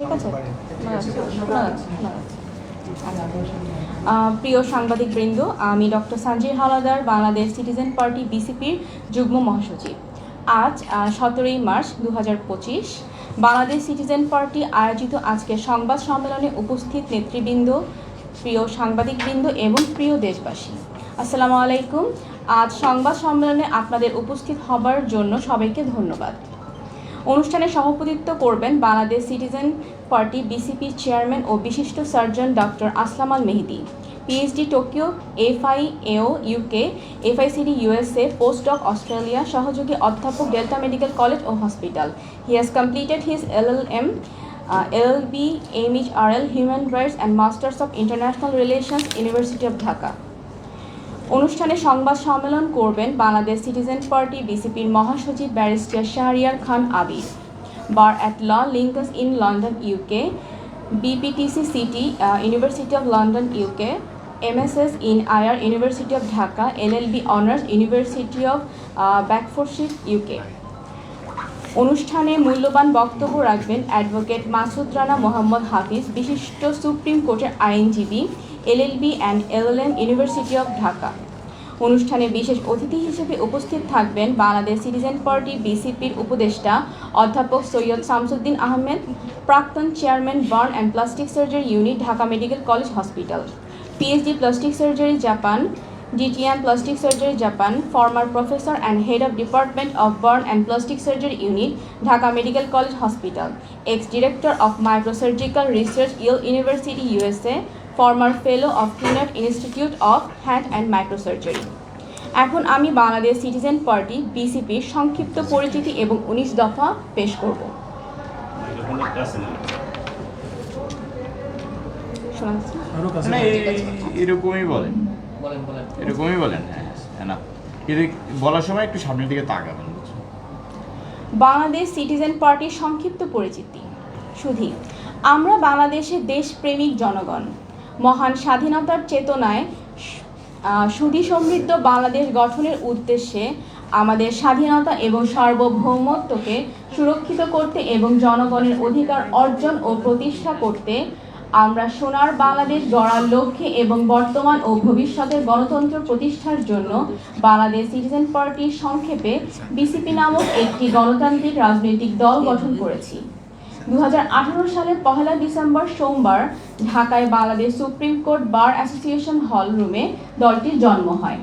ঠিক আছে? প্রিয় সাংবাদিক বৃন্দ আমি doctor Sanjay Howlader Bangladesh Citizen Party বিসিপির যুগ্ম মহাসচিব। আজ সতেরোই মার্চ দু পঁচিশ বাংলাদেশ সিটিজেন পার্টি আয়োজিত আজকের সংবাদ সম্মেলনে উপস্থিত নেতৃবৃন্দ প্রিয় সাংবাদিকবৃন্দ এবং প্রিয় দেশবাসী। আসসালামু আলাইকুম। আজ সংবাদ সম্মেলনে আপনাদের উপস্থিত হবার জন্য সবাইকে ধন্যবাদ। অনুষ্ঠানে সভাপতিত্ব করবেন Bangladesh Citizen Party BCP chairman ও বিশিষ্ট surgeon doctor Aslam Al Mehedi, PhD Tokyo, FIAO UK, FICD USA, post doc Australia, সহযোগী অধ্যাপক Delta medical college O hospital. He has completed his LLM LLB MHRL human rights and masters of international relations university of Dhaka অনুষ্ঠানে সংবাদ সম্মেলন করবেন Bangladesh citizen party বিসিপির মহাসচিব barrister Shahriar Khan Abir, bar at law Lincoln's Inn London UK, BPTC city university of London UK, MSS in IR university of Dhaka, LLB honours university of Bedfordshire UK. অনুষ্ঠানে মূল্যবান বক্তব্য রাখবেন advocate Masud Rana Mohammad Hafiz, বিশিষ্ট supreme কোর্টের আইনজীবী LLB and LLM university of Dhaka. অনুষ্ঠানে বিশেষ অতিথি হিসেবে উপস্থিত থাকবেন বাংলাদেশ সিটিজেন পার্টি বিসিপির উপদেষ্টা অধ্যাপক সৈয়দ শামসুদ্দিন আহমেদ, প্রাক্তন chairman burn and plastic surgery unit, Dhaka medical college hospital. PhD plastic surgery Japan DTM plastic surgery Japan, former professor and head of department of burn and plastic surgery unit, Dhaka medical college hospital. Ex director of microsurgical research Yale university USA former fellow of Kinnard Institute of Hand and Microsurgery. এখন আমি Bangladesh citizen party বিসিপির সংক্ষিপ্ত পরিচিতি এবং উনিশ দফা পেশ করব। এরকমই বলেন। এরকমই বলেন হ্যাঁ হ্যাঁ না। বলার সময় একটু সামনের দিকে তাকাবেন বাংলাদেশ সিটিজেন পার্টির সংক্ষিপ্ত পরিচিতি। সুধী আমরা বাংলাদেশের দেশপ্রেমিক জনগণ। মহান স্বাধীনতার চেতনায় সুধী সমৃদ্ধ বাংলাদেশ গঠনের উদ্দেশ্যে আমাদের স্বাধীনতা এবং সার্বভৌমত্বকে সুরক্ষিত করতে এবং জনগণের অধিকার অর্জন ও প্রতিষ্ঠা করতে আমরা সোনার বাংলাদেশ গড়ার লক্ষ্যে এবং বর্তমান ও ভবিষ্যতের গণতন্ত্র প্রতিষ্ঠার জন্য বাংলাদেশ সিটিজেন পার্টির সংক্ষেপে বিসিপি নামক একটি গণতান্ত্রিক রাজনৈতিক দল গঠন করেছি। দু সালের পহেলা ডিসেম্বর সোমবার ঢাকায় Bangladesh supreme court bar association hall room দলটির জন্ম হয়।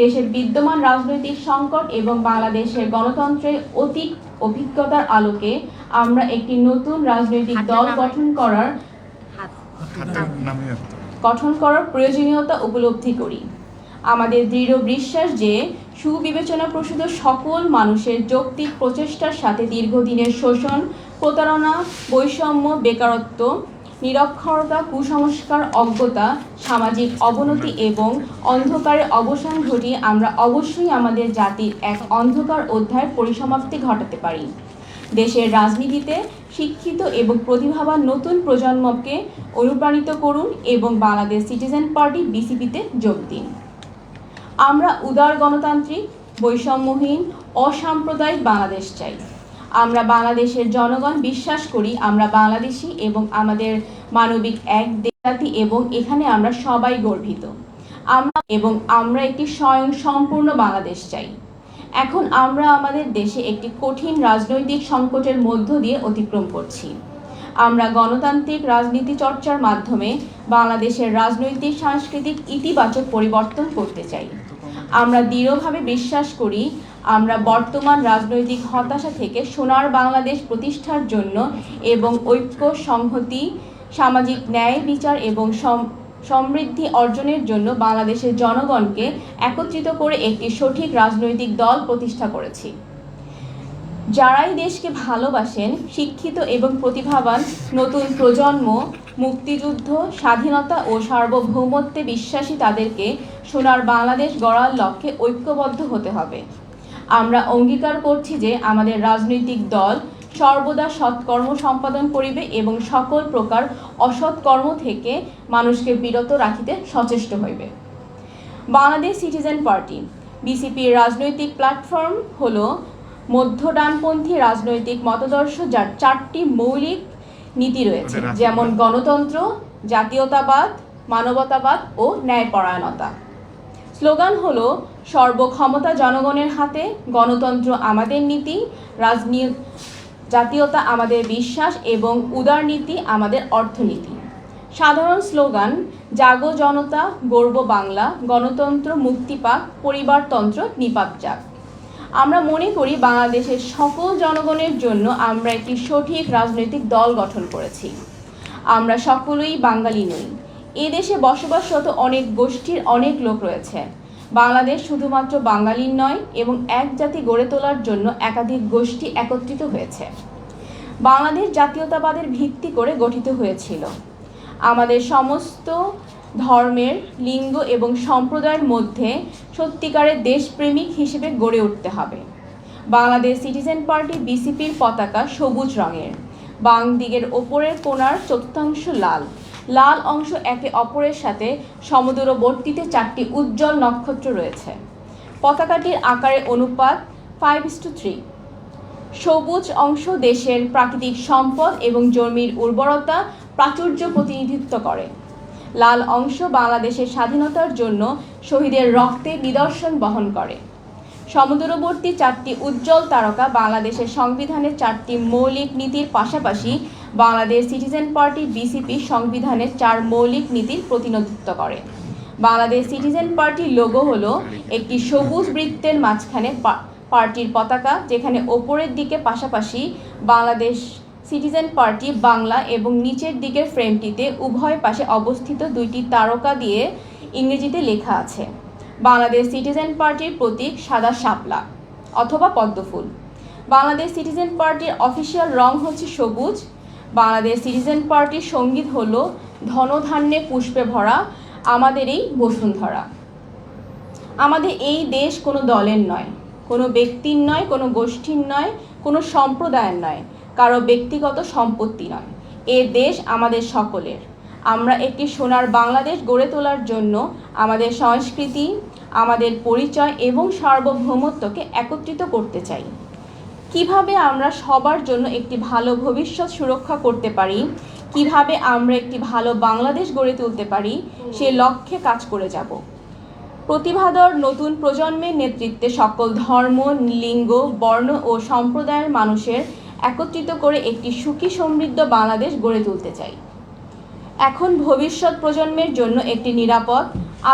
দেশের বিদ্যমান রাজনৈতিক সংকট এবং বাংলাদেশের গণতন্ত্রের অতীত অভিজ্ঞতার আলোকে আমরা একটি নতুন রাজনৈতিক দল গঠন করার গঠন করার প্রয়োজনীয়তা উপলব্ধি করি। আমাদের দৃঢ় বিশ্বাস যে সুবিবেচনা প্রসূত সকল মানুষের যৌক্তিক প্রচেষ্টার সাথে দীর্ঘদিনের শোষণ প্রতারণা, বৈষম্য, বেকারত্ব, নিরক্ষরতা, কুসংস্কার, অজ্ঞতা, সামাজিক অবনতি এবং অন্ধকারের অবসান ঘটিয়ে আমরা অবশ্যই আমাদের জাতির এক অন্ধকার অধ্যায়ের পরিসমাপ্তি ঘটাতে পারি। দেশের রাজনীতিতে শিক্ষিত এবং প্রতিভাবান নতুন প্রজন্মকে অনুপ্রাণিত করুন এবং বাংলাদেশ সিটিজেন পার্টি বিসিপিতে যোগ দিন। আমরা উদার গণতান্ত্রিক, বৈষম্যহীন, অসাম্প্রদায়িক বাংলাদেশ চাই। আমরা বাংলাদেশের জনগণ বিশ্বাস করি, আমরা বাংলাদেশি এবং আমাদের মানবিক এক জাতি এবং এখানে আমরা সবাই গর্বিত। আমরা এবং আমরা একটি স্বয়ং সম্পূর্ণ বাংলাদেশ চাই। এখন আমরা আমাদের দেশে একটি কঠিন রাজনৈতিক সংকটের মধ্য দিয়ে অতিক্রম করছি। আমরা গণতান্ত্রিক রাজনীতি চর্চার মাধ্যমে বাংলাদেশের রাজনৈতিক, সাংস্কৃতিক ইতিবাচক পরিবর্তন করতে চাই। আমরা দৃঢ়ভাবে বিশ্বাস করি আমরা বর্তমান রাজনৈতিক হতাশা থেকে সোনার বাংলাদেশ প্রতিষ্ঠার জন্য এবং ঐক্য, সংহতি, সামাজিক ন্যায়, বিচার এবং সম- সমৃদ্ধি অর্জনের জন্য বাংলাদেশের জনগণকে একত্রিত করে একটি সঠিক রাজনৈতিক দল প্রতিষ্ঠা করেছি। যারাই দেশকে ভালোবাসেন, শিক্ষিত এবং প্রতিভাবান, নতুন প্রজন্ম, মুক্তিযুদ্ধ, স্বাধীনতা ও সার্বভৌমত্বে বিশ্বাসী তাদেরকে সোনার বাংলাদেশ গড়ার লক্ষ্যে ঐক্যবদ্ধ হতে হবে। আমরা অঙ্গীকার করছি যে আমাদের রাজনৈতিক দল সর্বদা সৎকর্ম সম্পাদন করিবে এবং সকল প্রকার অসৎ কর্ম থেকে মানুষকে বিরত রাখিতে সচেষ্ট হইবে। বাংলাদেশ সিটিজেন পার্টি বিসিপির রাজনৈতিক প্ল্যাটফর্ম হল মধ্য ডানপন্থী রাজনৈতিক মতাদর্শ যার চারটি মৌলিক নীতি রয়েছে যেমন গণতন্ত্র জাতীয়তাবাদ মানবতাবাদ ও ন্যায়পরায়ণতা। স্লোগান হলো সর্বক্ষমতা জনগণের হাতে, গণতন্ত্র আমাদের নীতি রাজনী জাতীয়তা আমাদের বিশ্বাস এবং উদারনীতি আমাদের অর্থনীতি। সাধারণ স্লোগান, জাগো জনতা গর্ব বাংলা, গণতন্ত্র মুক্তি পাক, পরিবারতন্ত্র নিপাত যাক। আমরা মনে করি বাংলাদেশের সকল জনগণের জন্য আমরা একটি সঠিক রাজনৈতিক দল গঠন করেছি। আমরা সকলেই বাঙালি নই। এদেশে দেশে বসবাসরত অনেক গোষ্ঠীর অনেক লোক রয়েছে। বাংলাদেশ শুধুমাত্র বাঙালির নয় এবং এক জাতি গড়ে তোলার জন্য একাধিক গোষ্ঠী একত্রিত হয়েছে। বাংলাদেশ জাতীয়তাবাদের ভিত্তি করে গঠিত হয়েছিল। আমাদের সমস্ত ধর্মের, লিঙ্গ এবং সম্প্রদায়ের মধ্যে সত্যিকারের দেশপ্রেমিক হিসেবে গড়ে উঠতে হবে। বাংলাদেশ সিটিজেন পার্টি বিসিপির পতাকা সবুজ রঙের। বাং দিকের ওপরের কোণার চতুর্থাংশ লাল। লাল অংশ একে অপরের সাথে সমুদ্রবর্তীতে চারটি উজ্জ্বল নক্ষত্র রয়েছে। পতাকাটির আকারের অনুপাত ফাইভ টু থ্রি সবুজ অংশ দেশের প্রাকৃতিক সম্পদ এবং জমির উর্বরতা প্রাচুর্য প্রতিনিধিত্ব করে। লাল অংশ বাংলাদেশের স্বাধীনতার জন্য শহীদের রক্তে নিদর্শন বহন করে। সমুদ্রবর্তী চারটি উজ্জ্বল তারকা বাংলাদেশের সংবিধানের চারটি মৌলিক নীতির পাশাপাশি বাংলাদেশ সিটিজেন পার্টি বিসিপি সংবিধানের চার মৌলিক নীতির প্রতিনিধিত্ব করে। বাংলাদেশ সিটিজেন পার্টির লোগো হলো একটি সবুজ বৃত্তের মাঝখানে পার্টির পতাকা, যেখানে ওপরের দিকে পাশাপাশি বাংলাদেশ সিটিজেন পার্টি বাংলা এবং নিচের দিকের ফ্রেমটিতে উভয় পাশে অবস্থিত দুইটি তারকা দিয়ে ইংরেজিতে লেখা আছে, বাংলাদেশ সিটিজেন পার্টির প্রতীক সাদা শাপলা অথবা পদ্মফুল। বাংলাদেশ সিটিজেন পার্টির অফিসিয়াল রং হচ্ছে সবুজ বাংলাদেশ সিটিজেন পার্টির সংগীত হলো ধনধান্যে পুষ্পে ভরা, আমাদের এই বসুন্ধরা। আমাদের এই দেশ কোনো দলের নয়, কোনো ব্যক্তির নয়, কোনো গোষ্ঠীর নয়, কোনো সম্প্রদায়ের নয়, কারও ব্যক্তিগত সম্পত্তি নয়। এ দেশ আমাদের সকলের। আমরা একটি সোনার বাংলাদেশ গড়ে তোলার জন্য আমাদের সংস্কৃতি, আমাদের পরিচয় এবং সার্বভৌমত্বকে একত্রিত করতে চাই। কীভাবে আমরা সবার জন্য একটি ভালো ভবিষ্যৎ সুরক্ষা করতে পারি? কীভাবে আমরা একটি ভালো বাংলাদেশ গড়ে তুলতে পারি? সে লক্ষ্যে কাজ করে যাব। প্রতিভাধর নতুন প্রজন্মের নেতৃত্বে সকল ধর্ম, লিঙ্গ, বর্ণ ও সম্প্রদায়ের মানুষের একত্রিত করে একটি সুখী সমৃদ্ধ বাংলাদেশ গড়ে তুলতে চাই। এখন ভবিষ্যৎ প্রজন্মের জন্য একটি নিরাপদ,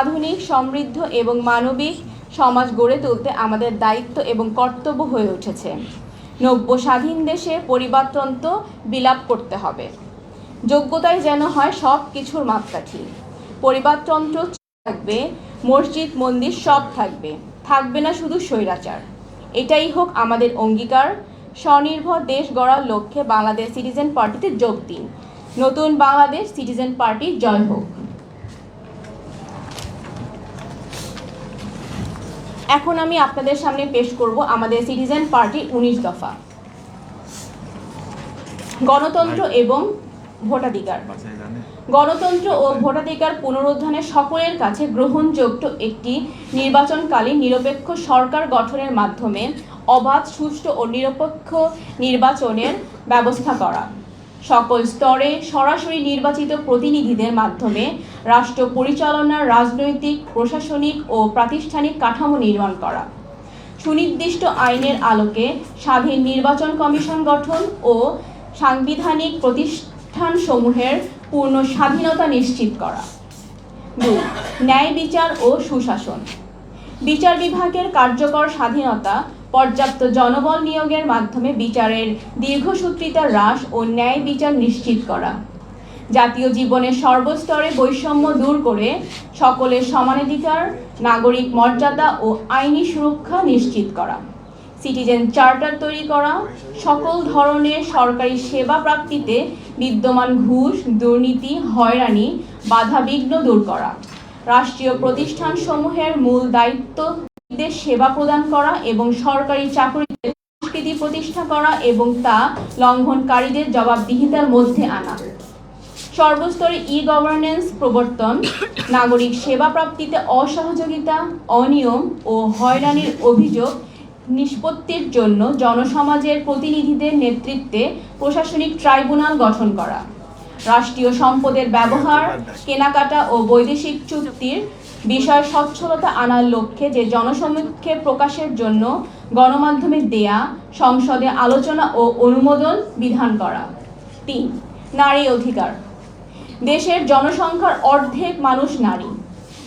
আধুনিক, সমৃদ্ধ এবং মানবিক সমাজ গড়ে তুলতে আমাদের দায়িত্ব এবং কর্তব্য হয়ে উঠেছে। নব্য স্বাধীন দেশে পরিবারতন্ত্র বিলাপ করতে হবে। যোগ্যতায় যেন হয় সব কিছুর মাপকাঠি। পরিবারতন্ত্র থাকবে, মসজিদ, মন্দির সব থাকবে। থাকবে না শুধু স্বৈরাচার। এটাই হোক আমাদের অঙ্গীকার। স্বনির্ভর দেশ গড়ার লক্ষ্যে বাংলাদেশ সিটিজেন পার্টিতে যোগ দিন। নতুন বাংলাদেশ সিটিজেন পার্টি জয় হোক। এখন আমি আপনাদের সামনে পেশ করব আমাদের সিটিজেন পার্টির উনিশ দফা। গণতন্ত্র এবং ভোটাধিকার। গণতন্ত্র ও ভোটাধিকার পুনরুদ্ধানের সকলের কাছে গ্রহণযোগ্য একটি নির্বাচনকালীন নিরপেক্ষ সরকার গঠনের মাধ্যমে অবাধ সুষ্ঠু ও নিরপেক্ষ নির্বাচনের ব্যবস্থা করা। সকল স্তরে সরাসরি নির্বাচিত প্রতিনিধিদের মাধ্যমে রাষ্ট্র পরিচালনার রাজনৈতিক, প্রশাসনিক ও প্রাতিষ্ঠানিক কাঠামো নির্মাণ করা। সুনির্দিষ্ট আইনের আলোকে স্বাধীন নির্বাচন কমিশন গঠন ও সাংবিধানিক প্রতিষ্ঠানসমূহের পূর্ণ স্বাধীনতা নিশ্চিত করা। দুই ন্যায় বিচার ও সুশাসন। বিচার বিভাগের কার্যকর স্বাধীনতা পর্যাপ্ত জনবল নিয়োগের মাধ্যমে বিচারের দীর্ঘসূত্রিতা হ্রাস ও ন্যায় বিচার নিশ্চিত করা। জাতীয় জীবনের সর্বস্তরে বৈষম্য দূর করে সকলের সমানাধিকার নাগরিক মর্যাদা ও আইনি সুরক্ষা নিশ্চিত করা। সিটিজেন চার্টার তৈরি করা, সকল ধরনের সরকারি সেবা প্রাপ্তিতে বিদ্যমান ঘুষ, দুর্নীতি, হয়রানি, বাধাবিঘ্ন দূর করা। রাষ্ট্রীয় প্রতিষ্ঠানসমূহের মূল দায়িত্ব দের সেবা প্রদান করা এবং সরকারি চাকরিতে সংস্কৃতি প্রতিষ্ঠা করা এবং তা লঙ্ঘনকারীদের জবাবদিহিতার মধ্যে আনা। সর্বস্তরে ই গভর্নেন্স প্রবর্তন, নাগরিক সেবা প্রাপ্তিতে অসহযোগিতা, অনিয়ম ও হয়রানির অভিযোগ নিষ্পত্তির জন্য জনসমাজের প্রতিনিধিদের নেতৃত্বে প্রশাসনিক ট্রাইব্যুনাল গঠন করা। রাষ্ট্রীয় সম্পদের ব্যবহার, কেনাকাটা ও বৈদেশিক চুক্তির বিষয় স্বচ্ছলতা আনার লক্ষ্যে যে জনসমক্ষে প্রকাশের জন্য গণমাধ্যমে দেয়া, সংসদে আলোচনা ও অনুমোদন বিধান করা। তিন, নারী অধিকার। দেশের জনসংখ্যার অর্ধেক মানুষ নারী।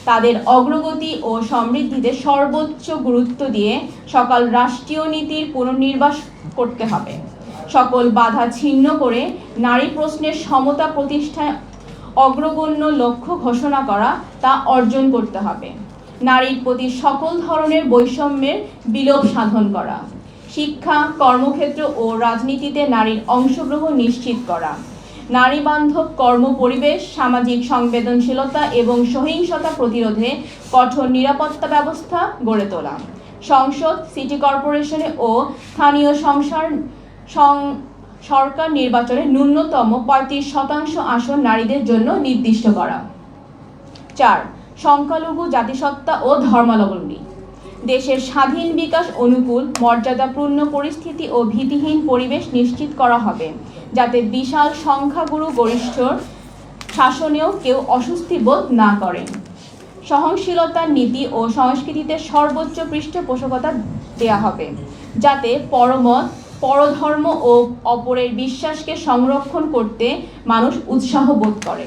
তাদের অগ্রগতি ও সমৃদ্ধিতে সর্বোচ্চ গুরুত্ব দিয়ে সকল রাষ্ট্রীয় নীতির পুনর্নির্বাস করতে হবে। সকল বাধা ছিন্ন করে নারী প্রশ্নের সমতা প্রতিষ্ঠায় অগ্রগণ্য লক্ষ্য ঘোষণা করা তা অর্জন করতে হবে। নারীর প্রতি সকল ধরনের বৈষম্যের বিলোপ সাধন করা। শিক্ষা, কর্মক্ষেত্র ও রাজনীতিতে নারীর অংশগ্রহণ নিশ্চিত করা। নারী বান্ধব কর্ম পরিবেশ সামাজিক সংবেদনশীলতা এবং সহিংসতা প্রতিরোধে কঠোর নিরাপত্তা ব্যবস্থা গড়ে তোলা। সংসদ, সিটি কর্পোরেশনে ও স্থানীয় সংসার, সং- সরকার নির্বাচনে ন্যূনতম পঁয়ত্রিশ শতাংশ আসন নারীদের জন্য নির্দিষ্ট করা। চার, সংখ্যালঘু জাতিসত্তা ও ধর্মাবলম্বী। দেশের স্বাধীন বিকাশ অনুকূল মর্যাদাপূর্ণ পরিস্থিতি ও ভীতিহীন পরিবেশ নিশ্চিত করা হবে, যাতে বিশাল সংখ্যাগুরু গরিষ্ঠ শাসনেও কেউ অস্বস্তি বোধ না করেন। সহনশীলতার নীতি ও সংস্কৃতিতে সর্বোচ্চ পৃষ্ঠপোষকতা দেয়া হবে, যাতে পরমত পরধর্ম ও অপরের বিশ্বাসকে সংরক্ষণ করতে মানুষ উৎসাহ বোধ করে।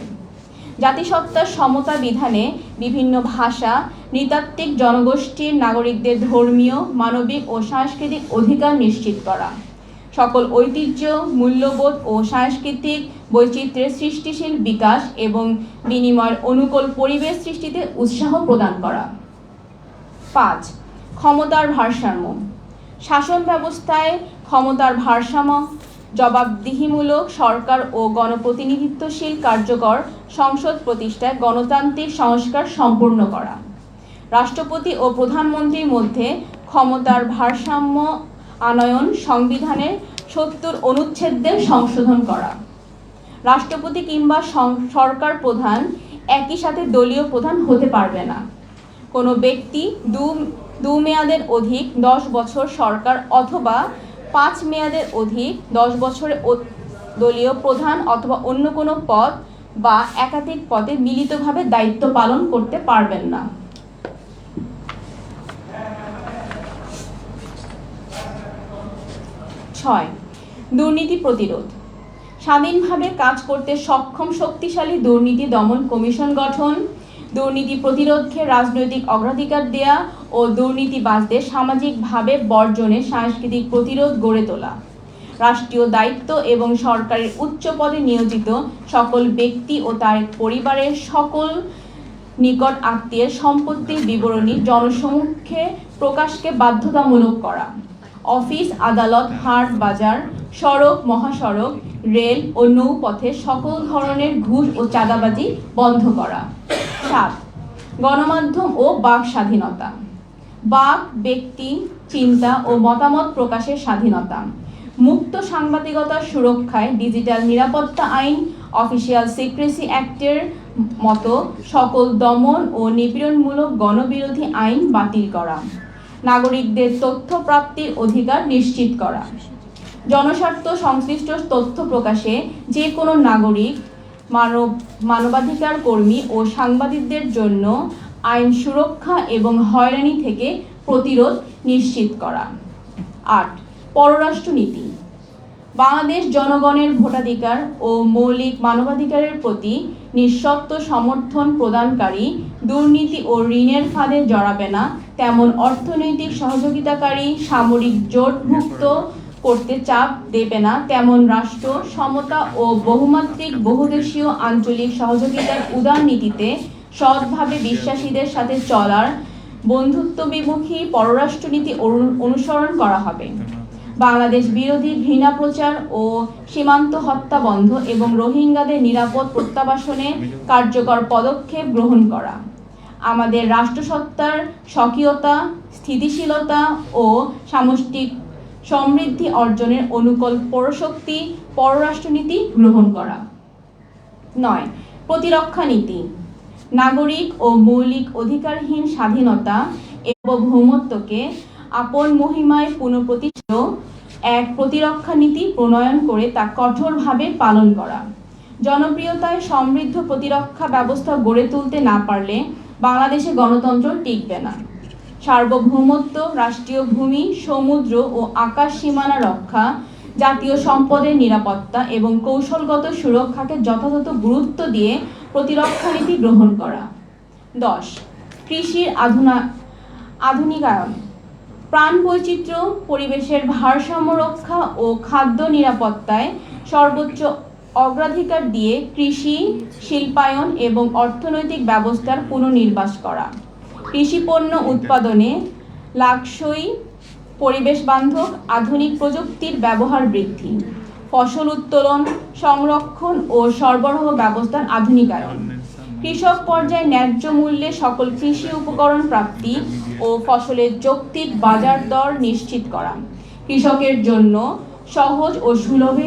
জাতিসত্তার সমতা বিধানে বিভিন্ন ভাষা, নৃতাত্ত্বিক জনগোষ্ঠীর নাগরিকদের ধর্মীয়, মানবিক ও সাংস্কৃতিক অধিকার নিশ্চিত করা। সকল ঐতিহ্য, মূল্যবোধ ও সাংস্কৃতিক বৈচিত্র্যের সৃষ্টিশীল বিকাশ এবং বিনিময়ের অনুকূল পরিবেশ সৃষ্টিতে উৎসাহ প্রদান করা। পাঁচ, ক্ষমতার ভারসাম্য। শাসন ব্যবস্থায় ক্ষমতার ভারসাম্য, জবাবদিহিমূলক সরকার ও গণপ্রতিনিধিত্বশীল কার্যকর সংসদ প্রতিষ্ঠায় গণতান্ত্রিক সংস্কার সম্পূর্ণ করা। রাষ্ট্রপতি ও প্রধানমন্ত্রীর মধ্যে ক্ষমতার ভারসাম্য আনয়ন সংবিধানের সত্তর অনুচ্ছেদদের সংশোধন করা। রাষ্ট্রপতি কিংবা সরকার প্রধান একই সাথে দলীয় প্রধান হতে পারবে না। কোনো ব্যক্তি দু দু মেয়াদের অধিক দশ বছর সরকার অথবা পাঁচ মেয়াদের অধিক দশ বছরের দলীয় প্রধান অথবা অন্য কোনো পদ বা একাধিক পদে মিলিতভাবে দায়িত্ব পালন করতে পারবেন না। ছয়, দুর্নীতি প্রতিরোধ। স্বাধীনভাবে কাজ করতে সক্ষম শক্তিশালী দুর্নীতি দমন কমিশন গঠন দুর্নীতি প্রতিরোধকে রাজনৈতিক অগ্রাধিকার দেয়া ও দুর্নীতিবাজদের সামাজিকভাবে বর্জনে সাংস্কৃতিক প্রতিরোধ গড়ে তোলা। রাষ্ট্রীয় দায়িত্ব এবং সরকারের উচ্চ পদে নিয়োজিত সকল ব্যক্তি ও তার পরিবারের সকল নিকট আত্মীয়ের সম্পত্তির বিবরণী জনসমক্ষে প্রকাশকে বাধ্যতামূলক করা। অফিস, আদালত, হাট, বাজার, সড়ক, মহাসড়ক, রেল ও নৌপথে সকল ধরনের ঘুষ ও চাঁদাবাজি বন্ধ করা। সাত, গণমাধ্যম ও বাক স্বাধীনতা। বাক, ব্যক্তি, চিন্তা ও মতামত প্রকাশের স্বাধীনতা। মুক্ত সাংবাদিকতার সুরক্ষায় ডিজিটাল নিরাপত্তা আইন, অফিসিয়াল সিক্রেসি অ্যাক্টের মতো সকল দমন ও নিপীড়নমূলক গণবিরোধী আইন বাতিল করা। নাগরিকদের তথ্য প্রাপ্তির অধিকার নিশ্চিত করা। জনস্বার্থ সংশ্লিষ্ট তথ্য প্রকাশে যে কোনো নাগরিক, মানব, মানবাধিকার কর্মী ও সাংবাদিকদের জন্য আইন সুরক্ষা এবং হয়রানি থেকে প্রতিরোধ নিশ্চিত করা। আট, পররাষ্ট্রনীতি। বাংলাদেশ জনগণের ভোটাধিকার ও মৌলিক মানবাধিকারের প্রতি নিঃশর্ত সমর্থন প্রদানকারী দুর্নীতি ও ঋণের ফাঁদে জড়াবে না, তেমন অর্থনৈতিক সহযোগিতাকারী সামরিক জোটভুক্ত করতে চাপ দেবে না, তেমন রাষ্ট্র, সমতা ও বহুমাত্রিক বহুদেশীয় আঞ্চলিক সহযোগিতার উদার নীতিতে সৎভাবে বিশ্বাসীদের সাথে চলার বন্ধুত্ববিমুখী পররাষ্ট্রনীতি অনু- অনুসরণ করা হবে। বাংলাদেশ বিরোধী ঘৃণা প্রচার ও সীমান্ত হত্যা বন্ধ এবং রোহিঙ্গাদের নিরাপদ প্রত্যাবাসনে কার্যকর পদক্ষেপ গ্রহণ করা। আমাদের রাষ্ট্রসত্তার স্বকীয়তা, স্থিতিশীলতা ও সামষ্টিক সমৃদ্ধি অর্জনের অনুকূল পরশক্তি পররাষ্ট্রনীতি গ্রহণ করা। নয়, প্রতিরক্ষা নীতি। নাগরিক ও মৌলিক অধিকারহীন স্বাধীনতা এবং ভৌমত্বকে আপন মহিমায় পুনঃপ্রতিষ্ঠিত এক প্রতিরক্ষা নীতি প্রণয়ন করে তা কঠোরভাবে পালন করা। জনপ্রিয়তায় সমৃদ্ধ প্রতিরক্ষা ব্যবস্থা গড়ে তুলতে না পারলে বাংলাদেশে গণতন্ত্র টিকবে না। সার্বভৌমত্ব, রাষ্ট্রীয় ভূমি, সমুদ্র ও আকাশ সীমানা রক্ষা, জাতীয় সম্পদের নিরাপত্তা এবং কৌশলগত সুরক্ষাকে যথাযথ গুরুত্ব দিয়ে প্রতিরক্ষা নীতি গ্রহণ করা। দশ, কৃষির আধুনা আধুনিকায়ন। প্রাণ বৈচিত্র্য, পরিবেশের ভারসাম্য রক্ষা ও খাদ্য নিরাপত্তায় সর্বোচ্চ অগ্রাধিকার দিয়ে কৃষি, শিল্পায়ন এবং অর্থনৈতিক ব্যবস্থার পুনর্নির্বাস করা। কৃষি পণ্য উৎপাদনে লাকসই পরিবেশ বান্ধব আধুনিক প্রযুক্তির ব্যবহার বৃদ্ধি। ফসল উত্তোলন, সংরক্ষণ ও সরবরাহ ব্যবস্থার আধুনিকায়ন। কৃষক পর্যায়ে ন্যায্য মূল্যে সকল কৃষি উপকরণ প্রাপ্তি ও ফসলের যৌক্তিক বাজার দর নিশ্চিত করা। কৃষকের জন্য সহজ ও সুলভে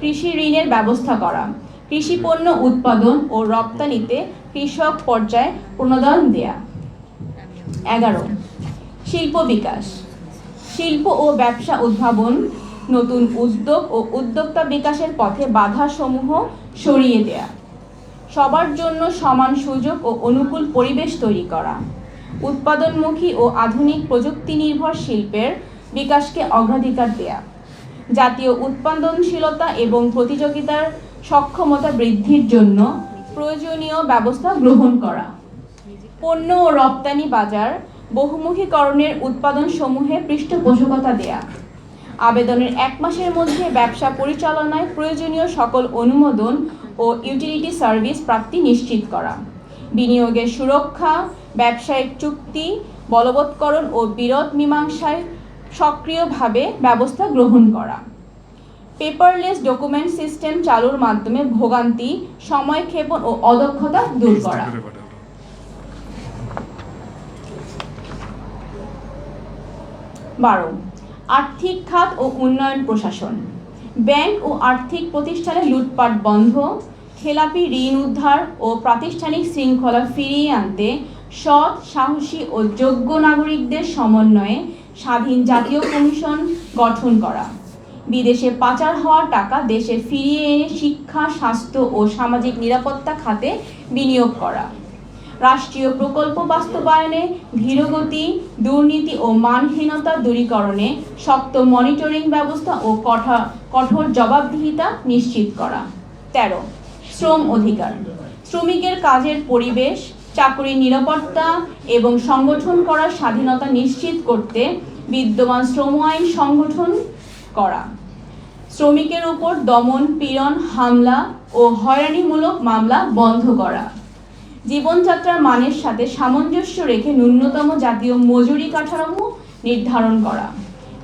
কৃষি ঋণের ব্যবস্থা করা। কৃষি পণ্য উৎপাদন ও রপ্তানিতে কৃষক পর্যায়ে প্রণোদন দেয়া। এগারো, শিল্প বিকাশ। শিল্প ও ব্যবসা উদ্ভাবন, নতুন উদ্যোগ ও উদ্যোক্তা বিকাশের পথে বাধাসমূহ সরিয়ে দেয়া। সবার জন্য সমান সুযোগ ও অনুকূল পরিবেশ তৈরি করা। উৎপাদনমুখী ও আধুনিক প্রযুক্তি নির্ভর শিল্পের বিকাশকে অগ্রাধিকার দেয়া। জাতীয় উৎপাদনশীলতা এবং প্রতিযোগিতার সক্ষমতা বৃদ্ধির জন্য প্রয়োজনীয় ব্যবস্থা গ্রহণ করা। পণ্য ও রপ্তানি বাজার বহুমুখীকরণের উৎপাদন সমূহে পৃষ্ঠপোষকতা দেয়া। আবেদনের এক মাসের মধ্যে ব্যবসা পরিচালনায় প্রয়োজনীয় সকল অনুমোদন ও ইউটিলিটি সার্ভিস প্রাপ্তি নিশ্চিত করা। বিনিয়োগের সুরক্ষা ব্যবসায়িক চুক্তি বলবৎকরণ ও বিরোধ মীমাংসায় সক্রিয়ভাবে ব্যবস্থা গ্রহণ করা। পেপারলেস ডকুমেন্ট সিস্টেম চালুর মাধ্যমে ভোগান্তি সময়ক্ষেপণ ও অদক্ষতা দূর করা। বারো। আর্থিক খাত ও উন্নয়ন প্রশাসন। ব্যাংক ও আর্থিক প্রতিষ্ঠানে লুটপাট বন্ধ, খেলাপি ঋণ উদ্ধার ও প্রাতিষ্ঠানিক শৃঙ্খলা ফিরিয়ে আনতে সৎ, সাহসী ও যোগ্য নাগরিকদের সমন্বয়ে স্বাধীন জাতীয় কমিশন গঠন করা। বিদেশে পাচার হওয়া টাকা দেশে ফিরিয়ে এনে শিক্ষা, স্বাস্থ্য ও সামাজিক নিরাপত্তা খাতে বিনিয়োগ করা। রাষ্ট্রীয় প্রকল্প বাস্তবায়নে ধীরগতি, দুর্নীতি ও মানহীনতা দূরীকরণে শক্ত মনিটরিং ব্যবস্থা ও কঠা, কঠোর জবাবদিহিতা নিশ্চিত করা। তেরো, শ্রম অধিকার। শ্রমিকের কাজের পরিবেশ চাকরির নিরাপত্তা এবং সংগঠন করার স্বাধীনতা নিশ্চিত করতে বিদ্যমান শ্রম আইন সংগঠন করা। শ্রমিকের উপর দমন, পীড়ন, হামলা ও হয়রানিমূলক মামলা বন্ধ করা। জীবনযাত্রার মানের সাথে সামঞ্জস্য রেখে ন্যূনতম জাতীয় মজুরি কাঠামো নির্ধারণ করা।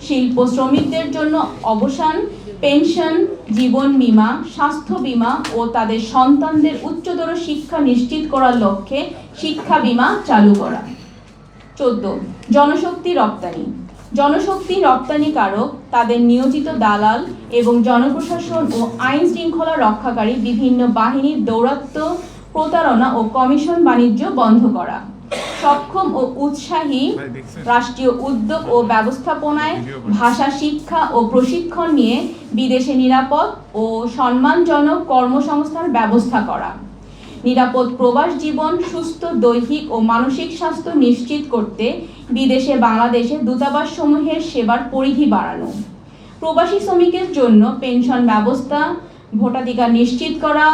শিল্প শ্রমিকদের জন্য অবসান, পেনশন, জীবন বীমা, স্বাস্থ্য বীমা ও তাদের সন্তানদের উচ্চতর শিক্ষা নিশ্চিত করার লক্ষ্যে শিক্ষা বীমা চালু করা। চোদ্দ, জনশক্তি রপ্তানি। জনশক্তি রপ্তানিকারক তাদের নিয়োজিত দালাল এবং জনপ্রশাসন ও আইন শৃঙ্খলা রক্ষাকারী বিভিন্ন বাহিনীর দৌরাত্ম্য প্রতারণা ও কমিশন বাণিজ্য বন্ধ করা। সক্ষম ও উৎসাহী রাষ্ট্রীয় উদ্যোগ ও ব্যবস্থাপনায় ভাষা, শিক্ষা ও প্রশিক্ষণ নিয়ে বিদেশে নিরাপদ ও সম্মানজনক কর্মসংস্থান ব্যবস্থা করা। নিরাপদ প্রবাস জীবন, সুস্থ, দৈহিক ও মানসিক স্বাস্থ্য নিশ্চিত করতে বিদেশে বাংলাদেশে দূতাবাস সমূহের সেবার পরিধি বাড়ানো। প্রবাসী শ্রমিকের জন্য পেনশন ব্যবস্থা, ভোটাধিকার নিশ্চিত করা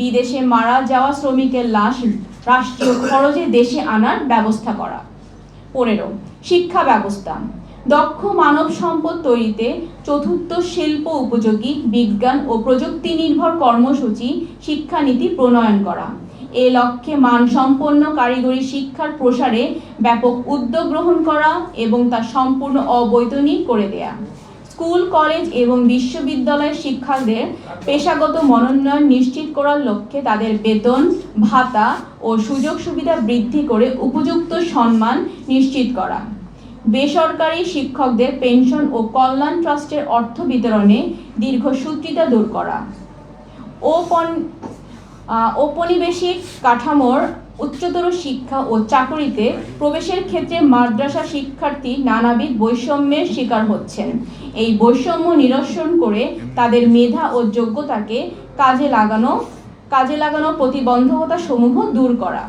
বিদেশে মারা যাওয়া শ্রমিকের লাশ রাষ্ট্রীয় খরচে দেশে আনার ব্যবস্থা করা। পনেরো, শিক্ষা ব্যবস্থা। দক্ষ মানব সম্পদ তৈরিতে চতুর্থ শিল্প উপযোগী বিজ্ঞান ও প্রযুক্তি নির্ভর কর্মসূচি, শিক্ষানীতি প্রণয়ন করা। এ লক্ষ্যে মানসম্পন্ন কারিগরি শিক্ষার প্রসারে ব্যাপক উদ্যোগ গ্রহণ করা এবং তা সম্পূর্ণ অবৈতনিক করে দেয়া। স্কুল, কলেজ এবং বিশ্ববিদ্যালয়ের শিক্ষকদের পেশাগত মনোন্নয়ন নিশ্চিত করার লক্ষ্যে তাদের বেতন, ভাতা ও সুযোগ সুবিধা বৃদ্ধি করে উপযুক্ত সম্মান নিশ্চিত করা। বেসরকারি শিক্ষকদের পেনশন ও কল্যাণ ট্রাস্টের অর্থ বিতরণে দীর্ঘসূত্রিতা দূর করা। ঔপনিবেশিক কাঠামোর উচ্চতর শিক্ষা ও চাকরিতে প্রবেশের ক্ষেত্রে মাদ্রাসা শিক্ষার্থী নানাবিধ বৈষম্যের শিকার হচ্ছেন। এই বৈষম্য নিরসন করে তাদের মেধা ও যোগ্যতাকে কাজে লাগানো কাজে লাগানো প্রতিবন্ধকতা সমূহ দূর করা।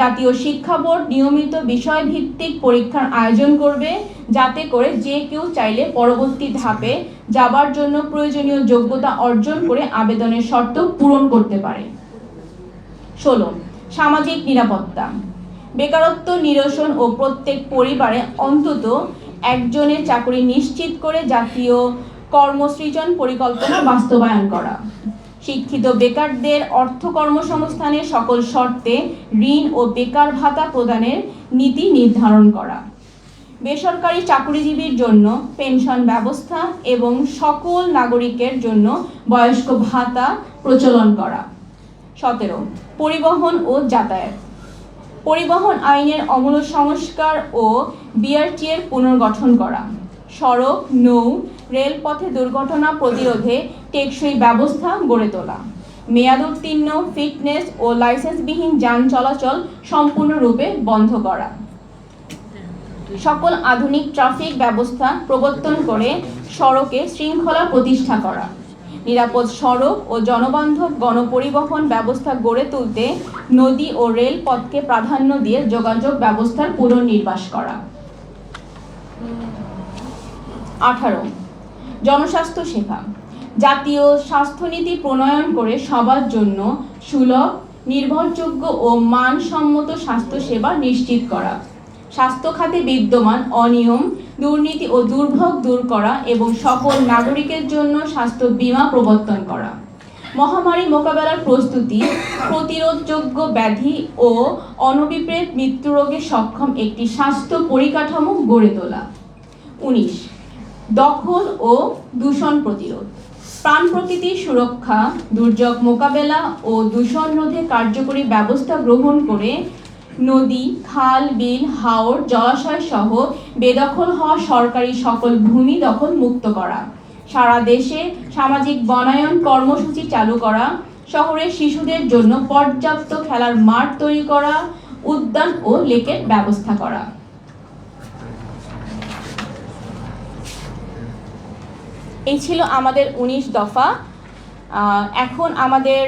জাতীয় শিক্ষা বোর্ড নিয়মিত বিষয়ভিত্তিক পরীক্ষার আয়োজন করবে যাতে করে যে কেউ চাইলে পরবর্তী ধাপে যাবার জন্য প্রয়োজনীয় যোগ্যতা অর্জন করে আবেদনের শর্ত পূরণ করতে পারে। ষোলো সামাজিক নিরাপত্তা। বেকারত্ব নিরসন ও প্রত্যেক পরিবারে অন্তত একজনের চাকরি নিশ্চিত করে জাতীয় কর্মসৃজন পরিকল্পনা বাস্তবায়ন করা। শিক্ষিত বেকারদের অর্থ কর্মসংস্থানের সকল শর্তে ঋণ ও বেকার ভাতা প্রদানের নীতি নির্ধারণ করা। বেসরকারি চাকরিজীবীর জন্য পেনশন ব্যবস্থা এবং সকল নাগরিকের জন্য বয়স্ক ভাতা প্রচলন করা। সতেরো। পরিবহন ও যাতায়াত। পরিবহন আইনের অমূল সংস্কার ও বিআরটি এর পুনর্গঠন করা। সড়ক, নৌ, রেলপথে দুর্ঘটনা প্রতিরোধে টেকসই ব্যবস্থা গড়ে তোলা। মেয়াদোত্তীর্ণ ফিটনেস ও লাইসেন্সবিহীন যান চলাচল সম্পূর্ণরূপে বন্ধ করা। সকল আধুনিক ট্রাফিক ব্যবস্থা প্রবর্তন করে সড়কে শৃঙ্খলা প্রতিষ্ঠা করা। নিরাপদ সড়ক ও জনবান্ধব গণপরিবহন ব্যবস্থা গড়ে তুলতে নদী ও রেলপথকে প্রাধান্য দিয়ে যোগাযোগ ব্যবস্থার পুনর্নির্বাস করা। আঠারো, জনস্বাস্থ্য সেবা। জাতীয় স্বাস্থ্যনীতি প্রণয়ন করে সবার জন্য সুলভ, নির্ভরযোগ্য ও মানসম্মত স্বাস্থ্যসেবা নিশ্চিত করা। স্বাস্থ্য খাতে বিদ্যমান, অনিয়ম, দুর্নীতি ও দুর্ভোগ দূর করা এবং সকল নাগরিকের জন্য স্বাস্থ্য বীমা প্রবর্তন করা। মহামারী মোকাবেলার প্রস্তুতি, প্রতিরোধযোগ্য ব্যাধি ও অনবিপ্রেত মৃত্যুরোগে সক্ষম একটি স্বাস্থ্য পরিকাঠামো গড়ে তোলা। উনিশ, দখল ও দূষণ প্রতিরোধ। প্রাণ প্রকৃতির সুরক্ষা, দুর্যোগ মোকাবেলা ও দূষণ রোধে কার্যকরী ব্যবস্থা গ্রহণ করে নদী খাল বিল হাওর জলাশয় সহ বেদখল হওয়া সরকারি সকল ভূমি দখল মুক্ত করা। সারা দেশে সামাজিক বনায়ন কর্মসূচি চালু করা শহরের শিশুদের জন্য পর্যাপ্ত খেলার মাঠ তৈরি করা উদ্যান ও লেকের ব্যবস্থা করা। এই ছিল আমাদের উনিশ দফা আহ, এখন আমাদের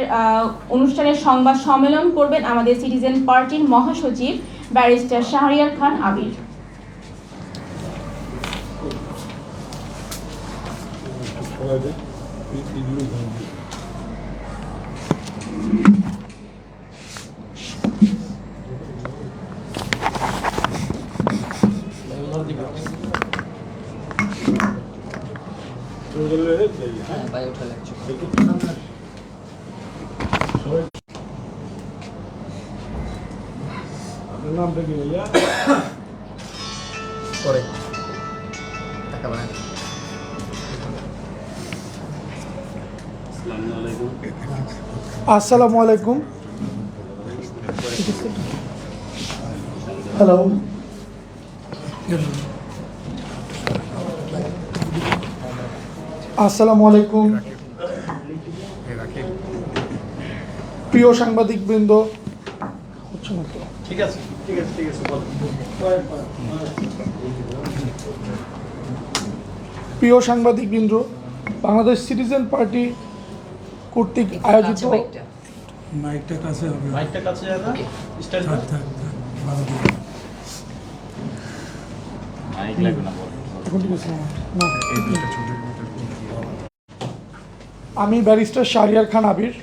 অনুষ্ঠানের সংবাদ সম্মেলন করবেন আমাদের সিটিজেন পার্টির মহাসচিব ব্যারিস্টার শাহরিয়ার খান আবির। ভাই আসসালামু আলাইকুম। হ্যালো আসসালামু আলাইকুম। প্রিয় সাংবাদিক বৃন্দ প্রিয় সাংবাদিক বৃন্দ বাংলাদেশ সিটিজেন পার্টি কর্তৃক আয়োজিত মাইকটা কাছে হবে। মাইকটা কাছে যাবে? স্টাইল থাক থাক ভালো করে। মাইক লাগবে না আমি ব্যারিস্টার শাহরিয়ার খান আবির।